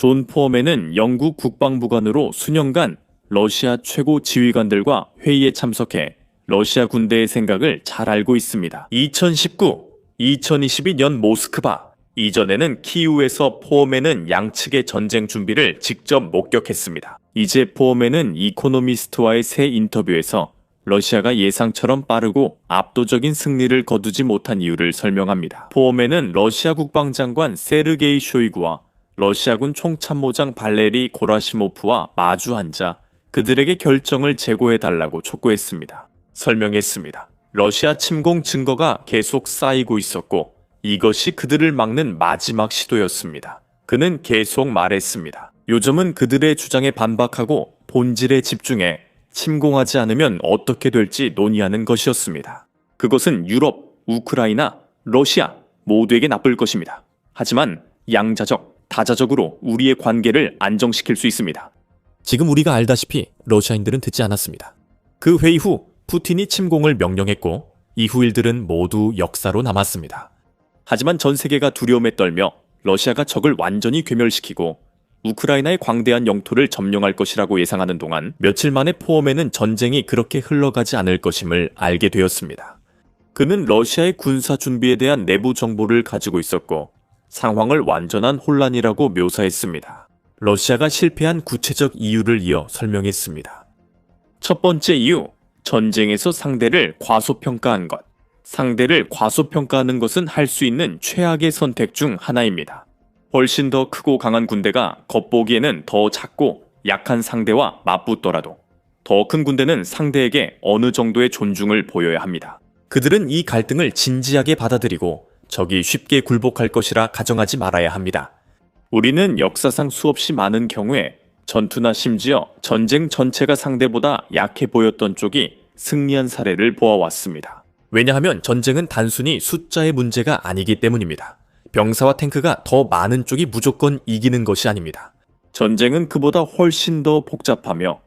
존 포어맨은 영국 국방부관으로 수년간 러시아 최고 지휘관들과 회의에 참석해 러시아 군대의 생각을 잘 알고 있습니다. 2019, 2022년 모스크바, 이전에는 키우에서 포어맨은 양측의 전쟁 준비를 직접 목격했습니다. 이제 포어맨은 이코노미스트와의 새 인터뷰에서 러시아가 예상처럼 빠르고 압도적인 승리를 거두지 못한 이유를 설명합니다. 포어맨은 러시아 국방장관 세르게이 쇼이구와 러시아군 총참모장 발레리 고라시모프와 마주 앉아 그들에게 결정을 제고해 달라고 촉구했습니다. 설명했습니다. 러시아 침공 증거가 계속 쌓이고 있었고 이것이 그들을 막는 마지막 시도였습니다. 그는 계속 말했습니다. 요즘은 그들의 주장에 반박하고 본질에 집중해 침공하지 않으면 어떻게 될지 논의하는 것이었습니다. 그것은 유럽, 우크라이나, 러시아 모두에게 나쁠 것입니다. 하지만 양자적, 다자적으로 우리의 관계를 안정시킬 수 있습니다. 지금 우리가 알다시피 러시아인들은 듣지 않았습니다. 그 회의 후 푸틴이 침공을 명령했고 이후 일들은 모두 역사로 남았습니다. 하지만 전 세계가 두려움에 떨며 러시아가 적을 완전히 괴멸시키고 우크라이나의 광대한 영토를 점령할 것이라고 예상하는 동안 며칠 만에 포엄에는 전쟁이 그렇게 흘러가지 않을 것임을 알게 되었습니다. 그는 러시아의 군사 준비에 대한 내부 정보를 가지고 있었고 상황을 완전한 혼란이라고 묘사했습니다. 러시아가 실패한 구체적 이유를 이어 설명했습니다. 첫 번째 이유, 전쟁에서 상대를 과소평가한 것. 상대를 과소평가하는 것은 할 수 있는 최악의 선택 중 하나입니다. 훨씬 더 크고 강한 군대가 겉보기에는 더 작고 약한 상대와 맞붙더라도 더 큰 군대는 상대에게 어느 정도의 존중을 보여야 합니다. 그들은 이 갈등을 진지하게 받아들이고 적이 쉽게 굴복할 것이라 가정하지 말아야 합니다. 우리는 역사상 수없이 많은 경우에 전투나 심지어 전쟁 전체가 상대보다 약해 보였던 쪽이 승리한 사례를 보아왔습니다. 왜냐하면 전쟁은 단순히 숫자의 문제가 아니기 때문입니다. 병사와 탱크가 더 많은 쪽이 무조건 이기는 것이 아닙니다. 전쟁은 그보다 훨씬 더 복잡하며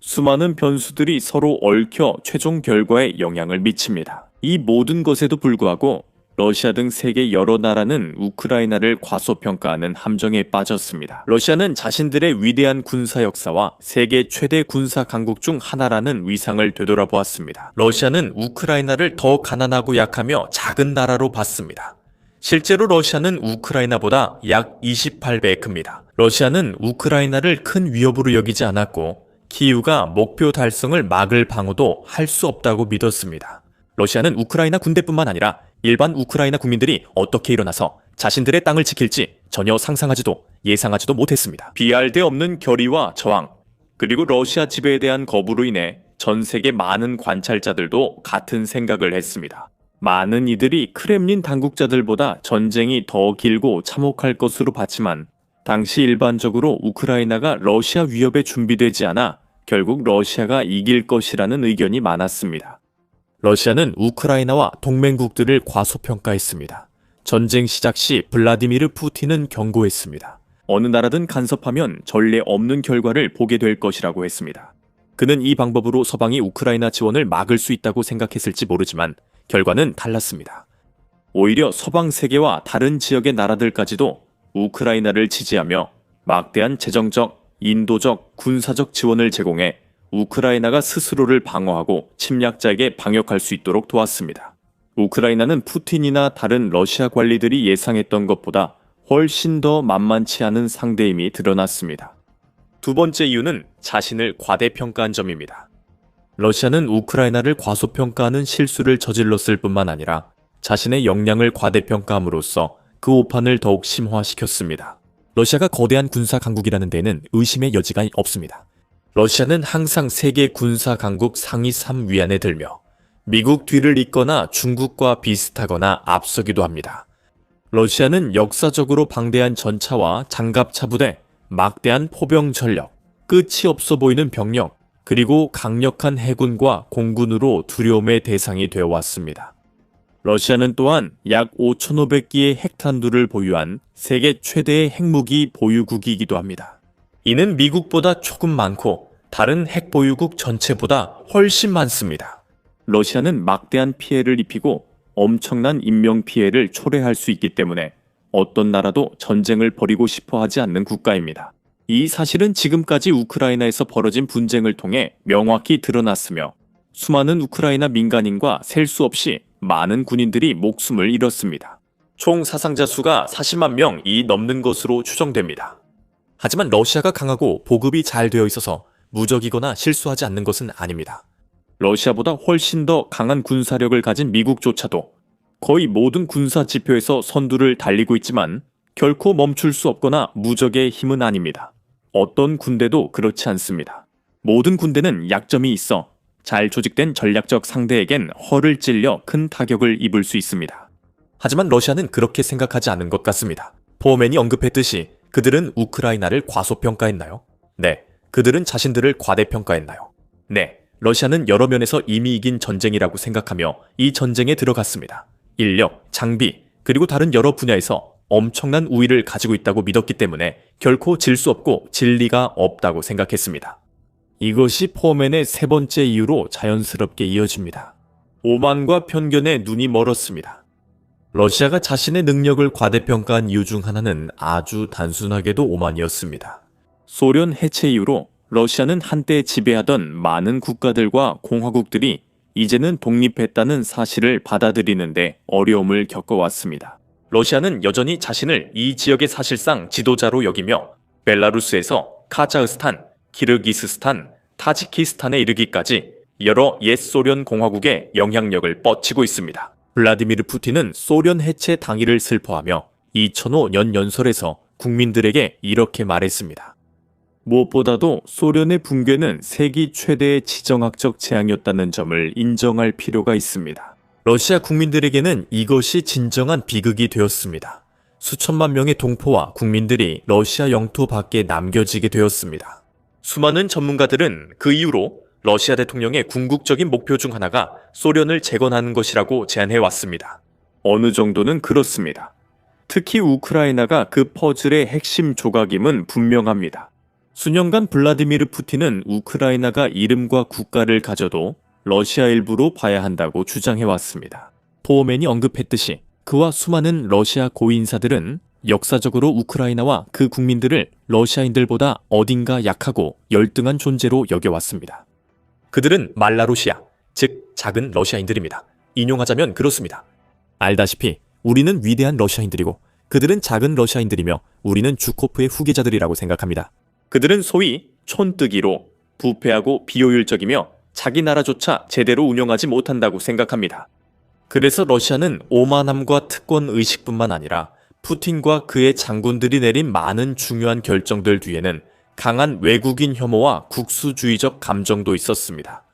수많은 변수들이 서로 얽혀 최종 결과에 영향을 미칩니다. 이 모든 것에도 불구하고 러시아 등 세계 여러 나라는 우크라이나를 과소평가하는 함정에 빠졌습니다. 러시아는 자신들의 위대한 군사 역사와 세계 최대 군사 강국 중 하나라는 위상을 되돌아보았습니다. 러시아는 우크라이나를 더 가난하고 약하며 작은 나라로 봤습니다. 실제로 러시아는 우크라이나보다 약 28배 큽니다. 러시아는 우크라이나를 큰 위협으로 여기지 않았고 키우가 목표 달성을 막을 방어도 할 수 없다고 믿었습니다. 러시아는 우크라이나 군대뿐만 아니라 일반 우크라이나 국민들이 어떻게 일어나서 자신들의 땅을 지킬지 전혀 상상하지도 예상하지도 못했습니다. 비할 데 없는 결의와 저항, 그리고 러시아 지배에 대한 거부로 인해 전 세계 많은 관찰자들도 같은 생각을 했습니다. 많은 이들이 크렘린 당국자들보다 전쟁이 더 길고 참혹할 것으로 봤지만 당시 일반적으로 우크라이나가 러시아 위협에 준비되지 않아 결국 러시아가 이길 것이라는 의견이 많았습니다. 러시아는 우크라이나와 동맹국들을 과소평가했습니다. 전쟁 시작 시 블라디미르 푸틴은 경고했습니다. 어느 나라든 간섭하면 전례 없는 결과를 보게 될 것이라고 했습니다. 그는 이 방법으로 서방이 우크라이나 지원을 막을 수 있다고 생각했을지 모르지만 결과는 달랐습니다. 오히려 서방 세계와 다른 지역의 나라들까지도 우크라이나를 지지하며 막대한 재정적, 인도적, 군사적 지원을 제공해 우크라이나가 스스로를 방어하고 침략자에게 방역할 수 있도록 도왔습니다. 우크라이나는 푸틴이나 다른 러시아 관리들이 예상했던 것보다 훨씬 더 만만치 않은 상대임이 드러났습니다. 두 번째 이유는 자신을 과대평가한 점입니다. 러시아는 우크라이나를 과소평가하는 실수를 저질렀을 뿐만 아니라 자신의 역량을 과대평가함으로써 그 오판을 더욱 심화시켰습니다. 러시아가 거대한 군사 강국이라는 데는 의심의 여지가 없습니다. 러시아는 항상 세계 군사 강국 상위 3위 안에 들며 미국 뒤를 잇거나 중국과 비슷하거나 앞서기도 합니다. 러시아는 역사적으로 방대한 전차와 장갑차 부대, 막대한 포병 전력, 끝이 없어 보이는 병력, 그리고 강력한 해군과 공군으로 두려움의 대상이 되어 왔습니다. 러시아는 또한 약 5,500기의 핵탄두를 보유한 세계 최대의 핵무기 보유국이기도 합니다. 이는 미국보다 조금 많고 다른 핵 보유국 전체보다 훨씬 많습니다. 러시아는 막대한 피해를 입히고 엄청난 인명 피해를 초래할 수 있기 때문에 어떤 나라도 전쟁을 벌이고 싶어 하지 않는 국가입니다. 이 사실은 지금까지 우크라이나에서 벌어진 분쟁을 통해 명확히 드러났으며 수많은 우크라이나 민간인과 셀 수 없이 많은 군인들이 목숨을 잃었습니다. 총 사상자 수가 40만 명이 넘는 것으로 추정됩니다. 하지만 러시아가 강하고 보급이 잘 되어 있어서 무적이거나 실수하지 않는 것은 아닙니다. 러시아보다 훨씬 더 강한 군사력을 가진 미국조차도 거의 모든 군사 지표에서 선두를 달리고 있지만 결코 멈출 수 없거나 무적의 힘은 아닙니다. 어떤 군대도 그렇지 않습니다. 모든 군대는 약점이 있어 잘 조직된 전략적 상대에겐 허를 찔려 큰 타격을 입을 수 있습니다. 하지만 러시아는 그렇게 생각하지 않는 것 같습니다. 포맨이 언급했듯이 그들은 우크라이나를 과소평가했나요? 네. 그들은 자신들을 과대평가했나요? 네. 러시아는 여러 면에서 이미 이긴 전쟁이라고 생각하며 이 전쟁에 들어갔습니다. 인력, 장비, 그리고 다른 여러 분야에서 엄청난 우위를 가지고 있다고 믿었기 때문에 결코 질 수 없고 진리가 없다고 생각했습니다. 이것이 포맨의 세 번째 이유로 자연스럽게 이어집니다. 오만과 편견에 눈이 멀었습니다. 러시아가 자신의 능력을 과대평가한 이유 중 하나는 아주 단순하게도 오만이었습니다. 소련 해체 이후로 러시아는 한때 지배하던 많은 국가들과 공화국들이 이제는 독립했다는 사실을 받아들이는데 어려움을 겪어왔습니다. 러시아는 여전히 자신을 이 지역의 사실상 지도자로 여기며 벨라루스에서 카자흐스탄, 키르기스스탄, 타지키스탄에 이르기까지 여러 옛 소련 공화국의 영향력을 뻗치고 있습니다. 블라디미르 푸틴은 소련 해체 당일을 슬퍼하며 2005년 연설에서 국민들에게 이렇게 말했습니다. 무엇보다도 소련의 붕괴는 세기 최대의 지정학적 재앙이었다는 점을 인정할 필요가 있습니다. 러시아 국민들에게는 이것이 진정한 비극이 되었습니다. 수천만 명의 동포와 국민들이 러시아 영토 밖에 남겨지게 되었습니다. 수많은 전문가들은 그 이후로 러시아 대통령의 궁극적인 목표 중 하나가 소련을 재건하는 것이라고 제안해 왔습니다. 어느 정도는 그렇습니다. 특히 우크라이나가 그 퍼즐의 핵심 조각임은 분명합니다. 수년간 블라디미르 푸틴은 우크라이나가 이름과 국가를 가져도 러시아 일부로 봐야 한다고 주장해 왔습니다. 포맨이 언급했듯이 그와 수많은 러시아 고인사들은 역사적으로 우크라이나와 그 국민들을 러시아인들보다 어딘가 약하고 열등한 존재로 여겨왔습니다. 그들은 말라로시아, 즉 작은 러시아인들입니다. 인용하자면 그렇습니다. 알다시피 우리는 위대한 러시아인들이고 그들은 작은 러시아인들이며 우리는 주코프의 후계자들이라고 생각합니다. 그들은 소위 촌뜨기로 부패하고 비효율적이며 자기 나라조차 제대로 운영하지 못한다고 생각합니다. 그래서 러시아는 오만함과 특권 의식뿐만 아니라 푸틴과 그의 장군들이 내린 많은 중요한 결정들 뒤에는 강한 외국인 혐오와 국수주의적 감정도 있었습니다.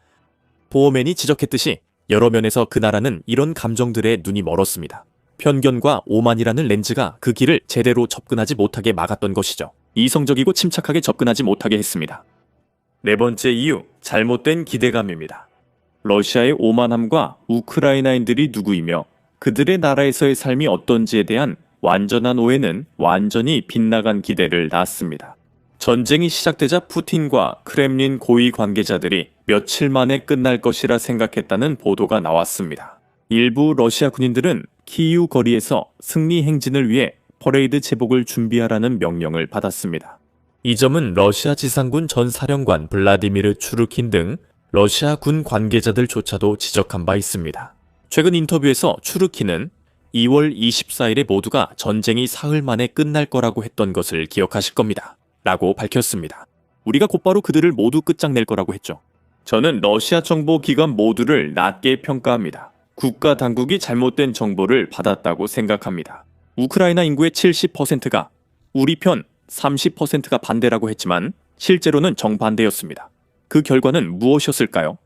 보어맨이 지적했듯이 여러 면에서 그 나라는 이런 감정들에 눈이 멀었습니다. 편견과 오만이라는 렌즈가 그 길을 제대로 접근하지 못하게 막았던 것이죠. 이성적이고 침착하게 접근하지 못하게 했습니다. 네 번째 이유, 잘못된 기대감입니다. 러시아의 오만함과 우크라이나인들이 누구이며 그들의 나라에서의 삶이 어떤지에 대한 완전한 오해는 완전히 빗나간 기대를 낳았습니다. 전쟁이 시작되자 푸틴과 크렘린 고위 관계자들이 며칠 만에 끝날 것이라 생각했다는 보도가 나왔습니다. 일부 러시아 군인들은 키이우 거리에서 승리 행진을 위해 퍼레이드 제복을 준비하라는 명령을 받았습니다. 이 점은 러시아 지상군 전 사령관 블라디미르 추르킨 등 러시아 군 관계자들조차도 지적한 바 있습니다. 최근 인터뷰에서 추르킨은 2월 24일에 모두가 전쟁이 사흘 만에 끝날 거라고 했던 것을 기억하실 겁니다. 라고 밝혔습니다. 우리가 곧바로 그들을 모두 끝장낼 거라고 했죠. 저는 러시아 정보 기관 모두를 낮게 평가합니다. 국가 당국이 잘못된 정보를 받았다고 생각합니다. 우크라이나 인구의 70%가 우리 편 30%가 반대라고 했지만 실제로는 정반대였습니다. 그 결과는 무엇이었을까요?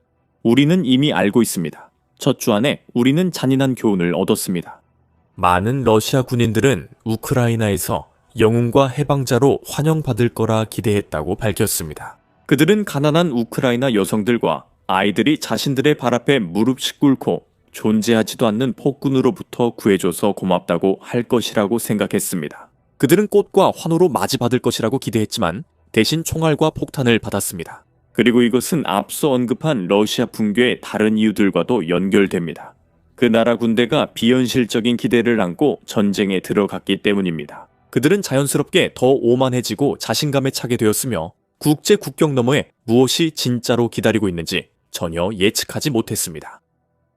우리는 이미 알고 있습니다. 첫 주 안에 우리는 잔인한 교훈을 얻었습니다. 많은 러시아 군인들은 우크라이나에서 영웅과 해방자로 환영받을 거라 기대했다고 밝혔습니다. 그들은 가난한 우크라이나 여성들과 아이들이 자신들의 발 앞에 무릎씩 꿇고 존재하지도 않는 폭군으로부터 구해줘서 고맙다고 할 것이라고 생각했습니다. 그들은 꽃과 환호로 맞이받을 것이라고 기대했지만 대신 총알과 폭탄을 받았습니다. 그리고 이것은 앞서 언급한 러시아 붕괴의 다른 이유들과도 연결됩니다. 그 나라 군대가 비현실적인 기대를 안고 전쟁에 들어갔기 때문입니다. 그들은 자연스럽게 더 오만해지고 자신감에 차게 되었으며 국제 국경 너머에 무엇이 진짜로 기다리고 있는지 전혀 예측하지 못했습니다.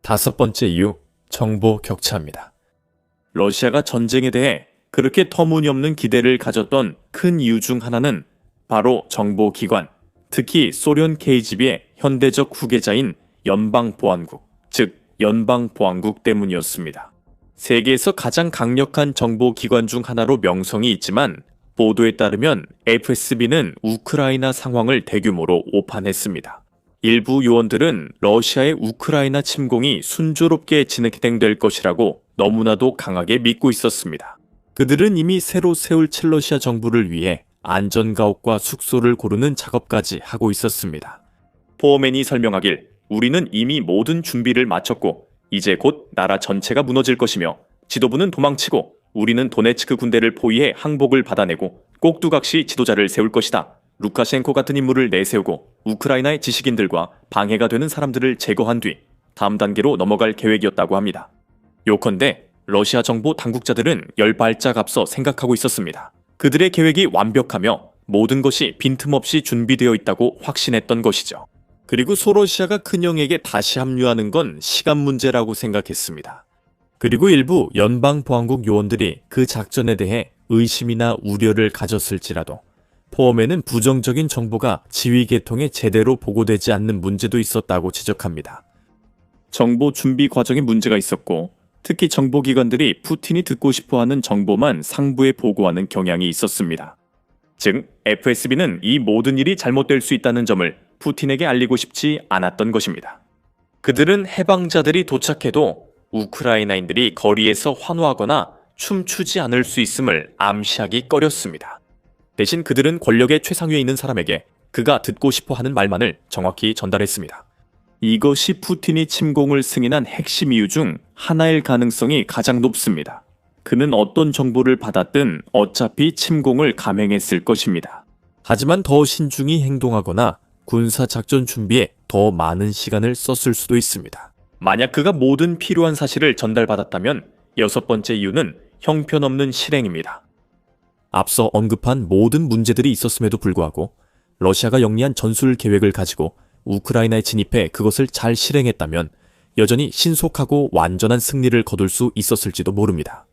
다섯 번째 이유, 정보 격차입니다. 러시아가 전쟁에 대해 그렇게 터무니없는 기대를 가졌던 큰 이유 중 하나는 바로 정보기관, 특히 소련 KGB의 현대적 후계자인 연방보안국, 즉 연방보안국 때문이었습니다. 세계에서 가장 강력한 정보기관 중 하나로 명성이 있지만 보도에 따르면 FSB는 우크라이나 상황을 대규모로 오판했습니다. 일부 요원들은 러시아의 우크라이나 침공이 순조롭게 진행될 것이라고 너무나도 강하게 믿고 있었습니다. 그들은 이미 새로 세울 첼러시아 정부를 위해 안전가옥과 숙소를 고르는 작업까지 하고 있었습니다. 포어맨이 설명하길 우리는 이미 모든 준비를 마쳤고 이제 곧 나라 전체가 무너질 것이며 지도부는 도망치고 우리는 도네츠크 군대를 포위해 항복을 받아내고 꼭두각시 지도자를 세울 것이다. 루카셴코 같은 인물을 내세우고 우크라이나의 지식인들과 방해가 되는 사람들을 제거한 뒤 다음 단계로 넘어갈 계획이었다고 합니다. 요컨대 러시아 정보 당국자들은 열 발짝 앞서 생각하고 있었습니다. 그들의 계획이 완벽하며 모든 것이 빈틈없이 준비되어 있다고 확신했던 것이죠. 그리고 소러시아가 큰형에게 다시 합류하는 건 시간 문제라고 생각했습니다. 그리고 일부 연방보안국 요원들이 그 작전에 대해 의심이나 우려를 가졌을지라도 포함에는 부정적인 정보가 지휘 계통에 제대로 보고되지 않는 문제도 있었다고 지적합니다. 정보 준비 과정에 문제가 있었고 특히 정보기관들이 푸틴이 듣고 싶어하는 정보만 상부에 보고하는 경향이 있었습니다. 즉, FSB는 이 모든 일이 잘못될 수 있다는 점을 푸틴에게 알리고 싶지 않았던 것입니다. 그들은 해방자들이 도착해도 우크라이나인들이 거리에서 환호하거나 춤추지 않을 수 있음을 암시하기 꺼렸습니다. 대신 그들은 권력의 최상위에 있는 사람에게 그가 듣고 싶어 하는 말만을 정확히 전달했습니다. 이것이 푸틴이 침공을 승인한 핵심 이유 중 하나일 가능성이 가장 높습니다. 그는 어떤 정보를 받았든 어차피 침공을 감행했을 것입니다. 하지만 더 신중히 행동하거나 군사 작전 준비에 더 많은 시간을 썼을 수도 있습니다. 만약 그가 모든 필요한 사실을 전달받았다면 여섯 번째 이유는 형편없는 실행입니다. 앞서 언급한 모든 문제들이 있었음에도 불구하고 러시아가 영리한 전술 계획을 가지고 우크라이나에 진입해 그것을 잘 실행했다면 여전히 신속하고 완전한 승리를 거둘 수 있었을지도 모릅니다.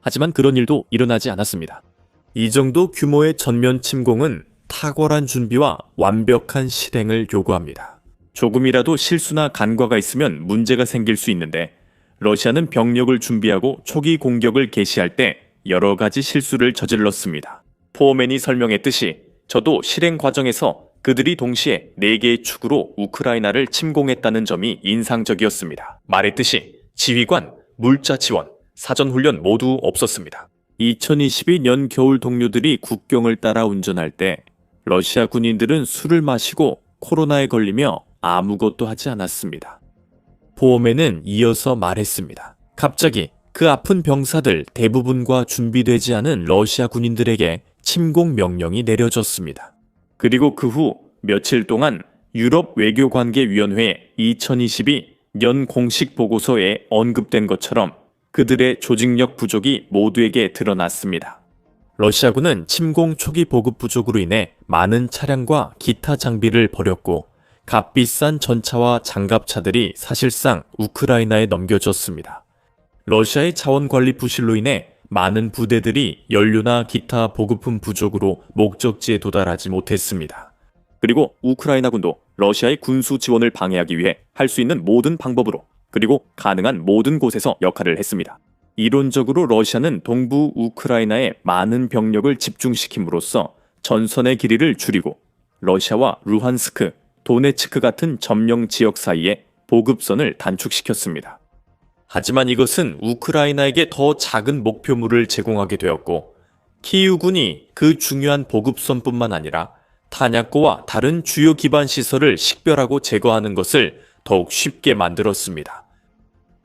하지만 그런 일도 일어나지 않았습니다. 이 정도 규모의 전면 침공은 탁월한 준비와 완벽한 실행을 요구합니다. 조금이라도 실수나 간과가 있으면 문제가 생길 수 있는데 러시아는 병력을 준비하고 초기 공격을 개시할 때 여러 가지 실수를 저질렀습니다. 포어맨이 설명했듯이 저도 실행 과정에서 그들이 동시에 4개의 축으로 우크라이나를 침공했다는 점이 인상적이었습니다. 말했듯이 지휘관, 물자 지원, 사전 훈련 모두 없었습니다. 2022년 겨울 동료들이 국경을 따라 운전할 때 러시아 군인들은 술을 마시고 코로나에 걸리며 아무것도 하지 않았습니다. 포어맨은 이어서 말했습니다. 갑자기 그 아픈 병사들 대부분과 준비되지 않은 러시아 군인들에게 침공 명령이 내려졌습니다. 그리고 그 후 며칠 동안 유럽 외교관계위원회 2022년 공식 보고서에 언급된 것처럼 그들의 조직력 부족이 모두에게 드러났습니다. 러시아군은 침공 초기 보급 부족으로 인해 많은 차량과 기타 장비를 버렸고 값비싼 전차와 장갑차들이 사실상 우크라이나에 넘겨졌습니다. 러시아의 자원 관리 부실로 인해 많은 부대들이 연료나 기타 보급품 부족으로 목적지에 도달하지 못했습니다. 그리고 우크라이나군도 러시아의 군수 지원을 방해하기 위해 할 수 있는 모든 방법으로 그리고 가능한 모든 곳에서 역할을 했습니다. 이론적으로 러시아는 동부 우크라이나에 많은 병력을 집중시킴으로써 전선의 길이를 줄이고 러시아와 루한스크, 도네츠크 같은 점령 지역 사이에 보급선을 단축시켰습니다. 하지만 이것은 우크라이나에게 더 작은 목표물을 제공하게 되었고 키우군이 그 중요한 보급선뿐만 아니라 탄약고와 다른 주요 기반 시설을 식별하고 제거하는 것을 더욱 쉽게 만들었습니다.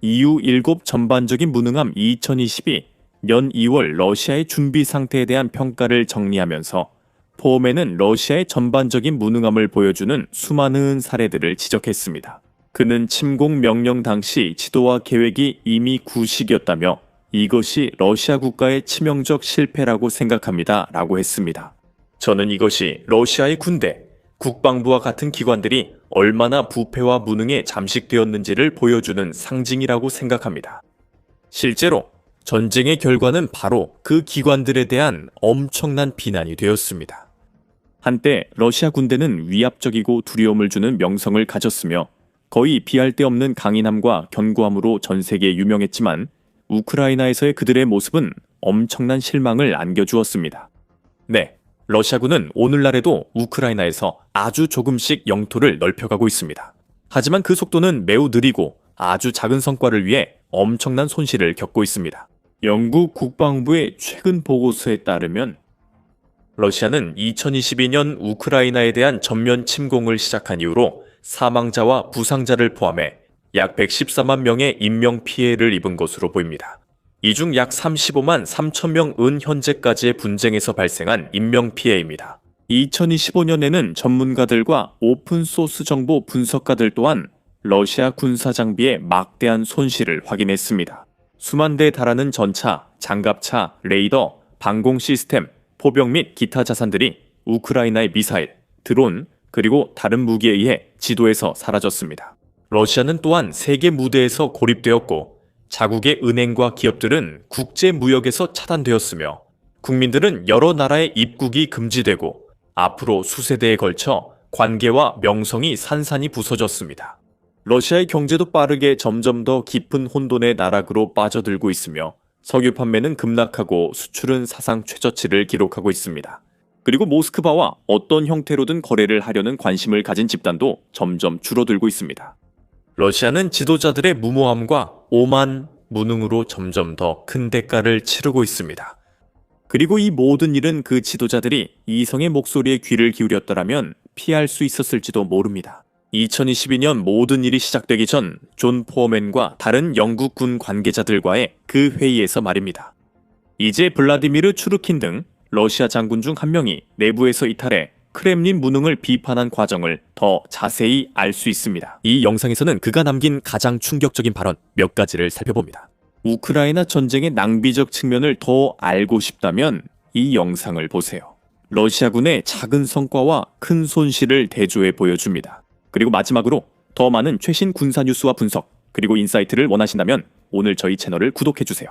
EU 7 전반적인 무능함 2022 년 2월 러시아의 준비 상태에 대한 평가를 정리하면서 포함에는 러시아의 전반적인 무능함을 보여주는 수많은 사례들을 지적했습니다. 그는 침공 명령 당시 지도와 계획이 이미 구식이었다며 이것이 러시아 국가의 치명적 실패라고 생각합니다. 라고 했습니다. 저는 이것이 러시아의 군대, 국방부와 같은 기관들이 얼마나 부패와 무능에 잠식되었는지를 보여주는 상징이라고 생각합니다. 실제로 전쟁의 결과는 바로 그 기관들에 대한 엄청난 비난이 되었습니다. 한때 러시아 군대는 위압적이고 두려움을 주는 명성을 가졌으며 거의 비할 데 없는 강인함과 견고함으로 전 세계에 유명했지만 우크라이나에서의 그들의 모습은 엄청난 실망을 안겨주었습니다. 네, 러시아군은 오늘날에도 우크라이나에서 아주 조금씩 영토를 넓혀가고 있습니다. 하지만 그 속도는 매우 느리고 아주 작은 성과를 위해 엄청난 손실을 겪고 있습니다. 영국 국방부의 최근 보고서에 따르면 러시아는 2022년 우크라이나에 대한 전면 침공을 시작한 이후로 사망자와 부상자를 포함해 약 114만 명의 인명 피해를 입은 것으로 보입니다. 이 중 약 35만 3천 명은 현재까지의 분쟁에서 발생한 인명 피해입니다. 2025년에는 전문가들과 오픈소스 정보 분석가들 또한 러시아 군사 장비의 막대한 손실을 확인했습니다. 수만 대에 달하는 전차, 장갑차, 레이더, 방공 시스템, 포병 및 기타 자산들이 우크라이나의 미사일, 드론, 그리고 다른 무기에 의해 지도에서 사라졌습니다. 러시아는 또한 세계 무대에서 고립되었고 자국의 은행과 기업들은 국제 무역에서 차단되었으며 국민들은 여러 나라의 입국이 금지되고 앞으로 수세대에 걸쳐 관계와 명성이 산산이 부서졌습니다. 러시아의 경제도 빠르게 점점 더 깊은 혼돈의 나락으로 빠져들고 있으며 석유 판매는 급락하고 수출은 사상 최저치를 기록하고 있습니다. 그리고 모스크바와 어떤 형태로든 거래를 하려는 관심을 가진 집단도 점점 줄어들고 있습니다. 러시아는 지도자들의 무모함과 오만, 무능으로 점점 더 큰 대가를 치르고 있습니다. 그리고 이 모든 일은 그 지도자들이 이성의 목소리에 귀를 기울였더라면 피할 수 있었을지도 모릅니다. 2022년 모든 일이 시작되기 전 존 포어맨과 다른 영국 군 관계자들과의 그 회의에서 말입니다. 이제 블라디미르 추르킨 등 러시아 장군 중 한 명이 내부에서 이탈해 크렘린 무능을 비판한 과정을 더 자세히 알 수 있습니다. 이 영상에서는 그가 남긴 가장 충격적인 발언 몇 가지를 살펴봅니다. 우크라이나 전쟁의 낭비적 측면을 더 알고 싶다면 이 영상을 보세요. 러시아군의 작은 성과와 큰 손실을 대조해 보여줍니다. 그리고 마지막으로 더 많은 최신 군사 뉴스와 분석, 그리고 인사이트를 원하신다면 오늘 저희 채널을 구독해 주세요.